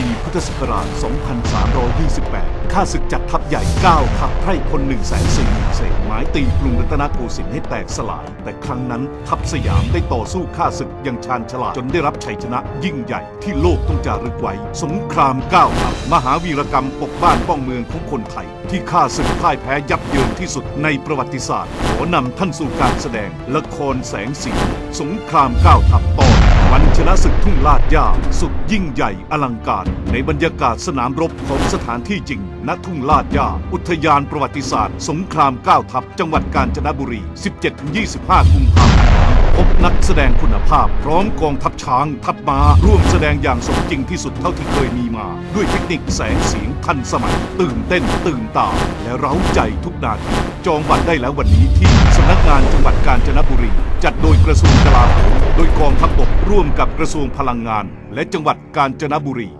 ปีพุทธศักราช 2328 ข้าศึกจัดทัพใหญ่ 9 ทัพไพร่พล1 4 0 0 0 0เศษหมายตีกรุงรัตนโกสินทร์ให้แตกสลาย แต่ครั้งนั้นทัพสยามได้ต่อสู้ข้าศึกอย่างชาญฉลาด จนได้รับชัยชนะยิ่งใหญ่ที่โลกต้องจารึกไว้ สงคราม9ทัพมหาวีรกรรมปกบ้านป้องเมืองของคนไทย ที่ข้าศึกพ่ายแพ้ยับเยินที่สุดในประวัติศาสตร์ ขอนำท่านสู่การแสดงละครแสงสีสงคราม9ทัพตอน วันชนะศึกทุ่งลาดย่าสุดยิ่งใหญ่อลังการ ในบรรยากาศสนามรบของสถานที่จริง ณ ทุ่งลาดย่า อุทยานประวัติศาสตร์ สงคราม9ทัพ จังหวัดกาญจนบุรี 17-25 กุมภาพันธ์พบนักแสดงคุณภาพ พร้อมกองทัพช้าง ทัพม้า ร่วมแสดงอย่างสมจริงที่สุดเท่าที่เคยมีมา ด้วยเทคนิคแสงเสียงทันสมัย ตื่นเต้นตื่นตา และเร้าใจทุกนาทีจองบัตรได้แล้ววันนี้ที่สำนักงานจังหวัดกาญจนบุรี จัดโดยกระทรวงกลาโหม โดยกองทัพบกร่วมกับกระทรวงพลังงาน และจังหวัดกาญจนบุรี